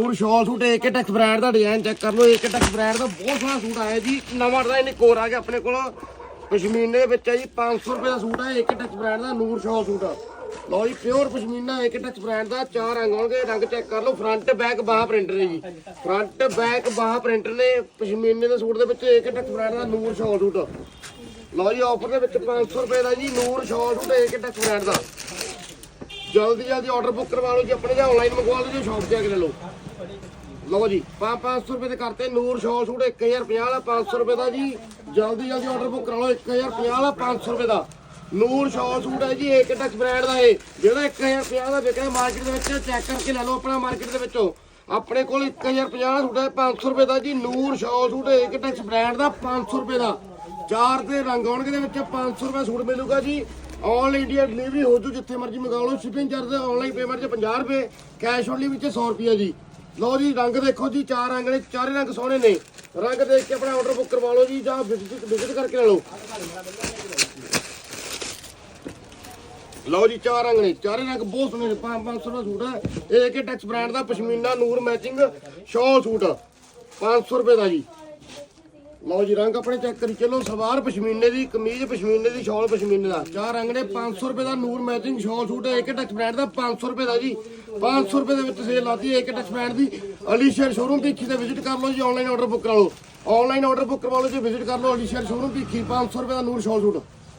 ਪੂਰ ਸ਼ਾਲ suit AK Tex brand ਦਾ ਡਿਜ਼ਾਈਨ ਚੈੱਕ ਕਰ ਲਓ ਏਕੇ ਟੈਕਸ ਬ੍ਰਾਂਡ ਦਾ ਬਹੁਤ ਸਾਰਾ ਸੂਟ ਆਇਆ ਜੀ। ਨਵਾਂ ਡਿਜ਼ਾਈਨ ਇੱਕ ਹੋਰ ਆ ਗਿਆ ਆਪਣੇ ਕੋਲ। ਪਸ਼ਮੀਨੇ ਦੇ ਵਿੱਚ ਹੈ ਜੀ 500 ਰੁਪਏ ਦਾ ਸੂਟ ਹੈ ਏਕੇ ਟੈਕਸ ਬ੍ਰਾਂਡ ਦਾ ਨੂਰ ਸ਼ਾਲ ਸੂਟ ਲਓ ਜੀ pure pashmina AK Tex brand ਦਾ, ਚਾਰ ਰੰਗ ਆਉਣਗੇ, ਰੰਗ ਚੈੱਕ ਕਰ ਲਓ ਫਰੰਟ ਬੈਕ ਬਾਹ ਪ੍ਰਿੰਟਰ ਨੇ ਜੀ। ਫਰੰਟ ਬੈਕ ਬਾਹ ਪ੍ਰਿੰਟਰ ਨੇ, ਪਸ਼ਮੀਨੇ ਦੇ ਸੂਟ ਦੇ ਵਿੱਚ ਏਕੇ ਟੈਕਸ ਬ੍ਰਾਂਡ ਦਾ ਨੂਰ ਸ਼ਾਲ ਸੂਟ। ਲਓ ਜੀ ਆਫਰ ਦੇ ਵਿੱਚ 500 ਰੁਪਏ ਦਾ ਜੀ, ਨੂਰ ਸ਼ਾਲ ਸੂਟ ਏਕੇ ਟੈਕਸ ਬ੍ਰਾਂਡ ਦਾ। ਜਲਦੀ ਜਲਦੀ ਆਰਡਰ ਬੁੱਕ ਕਰਵਾ ਲਓ ਜੀ, ਆਪਣੇ ਜਾਂ ਆਨਲਾਈਨ ਮੰਗਵਾ ਲਓ ਜੀ ਸ਼ਾਪ ਤੇ ਆ ਕੇ ਲੈ ਲਓ। ਲਓ ਜੀ 500 ਰੁਪਏ ਦੇ ਕਰਤੇ, ਨੂਰ ਸ਼ਾਲ ਸੂਟ 1050 ਵਾਲਾ 500 ਰੁਪਏ ਦਾ ਜੀ। ਜਲਦੀ ਜਲਦੀ ਆਰਡਰ ਬੁੱਕ ਕਰਾ ਲਓ 1050 ਵਾਲਾ 500 ਰੁਪਏ ਦਾ। ਨੂਰ ਸ਼ਾਲ ਸੂਟ ਹੈ ਜੀ ਏਕ ਟੈਕਸ ਬ੍ਰਾਂਡ ਦਾ ਇਹ, ਜਿਹੜਾ 1050 ਦਾ ਵਿਕਦਾ ਮਾਰਕੀਟ ਦੇ ਵਿੱਚ ਚੈੱਕ ਕਰਕੇ ਲੈ ਲਓ ਆਪਣਾ ਮਾਰਕੀਟ ਦੇ ਵਿੱਚੋਂ। ਆਪਣੇ ਕੋਲ 1050 ਦਾ ਸੂਟ ਹੈ 500 ਰੁਪਏ ਦਾ ਜੀ, ਨੂਰ ਸ਼ਾਲ ਸੂਟ ਏਕ ਟੈਕਸ ਬ੍ਰਾਂਡ ਦਾ 500 ਰੁਪਏ ਦਾ। ਚਾਰ ਦੇ ਰੰਗ ਆਉਣਗੇ ਦੇ ਵਿੱਚ 500 ਰੁਪਏ ਸੂਟ ਮਿਲੂਗਾ ਜੀ। ਆਲ ਇੰਡੀਆ ਡਿਲੀਵਰੀ ਹੋ ਜੂ ਜਿੱਥੇ ਮਰਜ਼ੀ ਮੰਗਾ ਲਓ। ਸ਼ਿਪਿੰਗ ਚਾਰਜ ਆਨਲਾਈਨ ਪੇਮੈਂਟ 'ਚ 50 ਰੁਪਏ ਕੈਸ਼ ਓਨਲੀ ਵਿੱਚ 100 ਰੁਪਏ ਜੀ। ਲਓ ਜੀ, ਰੰਗ ਦੇਖੋ ਜੀ, ਚਾਰ ਰੰਗ ਨੇ, ਚਾਰੇ ਰੰਗ ਸੋਹਣੇ ਨੇ। ਰੰਗ ਦੇਖ ਕੇ ਆਪਣਾ ਆਰਡਰ ਬੁੱਕ ਕਰਵਾ ਲਓ ਜੀ, ਜਾਂ ਵਿਜ਼ਿਟ ਵਿਜ਼ਿਟ ਕਰਕੇ ਲੈ ਲਓ। ਲਓ ਜੀ, ਚਾਰ ਰੰਗ ਨੇ, ਚਾਰੇ ਰੰਗ ਬਹੁਤ ਸੋਹਣੇ ਨੇ। 500 ਦਾ ਸੂਟ ਹੈ। ਇਹ ਕਿ ਟੈਕਸ ਬ੍ਰਾਂਡ ਦਾ ਪਸ਼ਮੀਨਾ ਨੂਰ ਮੈਚਿੰਗ ਸ਼ਾਲ ਸੂਟ 500 ਰੁਪਏ ਦਾ ਜੀ। ਲਓ ਜੀ, ਰੰਗ ਆਪਣੇ ਚੈੱਕ ਕਰੀ ਚੱਲੋ। ਸਵਾਰ ਪਸ਼ਮੀਨੇ ਦੀ, ਕਮੀਜ਼ ਪਸ਼ਮੀਨੇ ਦੀ, ਸ਼ਾਲ ਪਸ਼ਮੀਨੇ ਦਾ। ਚਾਰ ਰੰਗ ਨੇ 500 ਰੁਪਏ ਦਾ ਨੂਰ ਮੈਚਿੰਗ ਸ਼ਾਲ ਸੂਟ ਹੈ, ਇੱਕ ਟੈਕਸ ਬ੍ਰਾਂਡ ਦਾ 500 ਰੁਪਏ ਦਾ ਜੀ। 500 ਰੁਪਏ ਦੇ ਵਿੱਚ ਸੇਲ ਲਾਤੀ ਇੱਕ ਟੈਕਸ ਬ੍ਰਾਂਡ ਦੀ। ਅਲੀਸ਼ਰ ਸ਼ੋਰੂਮ ਭੀਖੀ ਤੇ ਵਿਜ਼ਿਟ ਕਰ ਲਓ ਜੀ ਆਨਲਾਈਨ ਆਰਡਰ ਬੁੱਕ ਕਰਾ ਲਓ। ਆਨਲਾਈਨ ਆਰਡਰ ਬੁੱਕ ਕਰਵਾ ਲਓ ਜੀ ਵਿਜ਼ਿਟ ਕਰ ਲਓ ਅਲੀ ਸ਼ੇਰ ਸ਼ੋਰੂਮ ਭੀਖੀ 500 ਰੁਪਏ ਦਾ ਨੂਰ ਸ਼ਾਲ ਸੂਟ।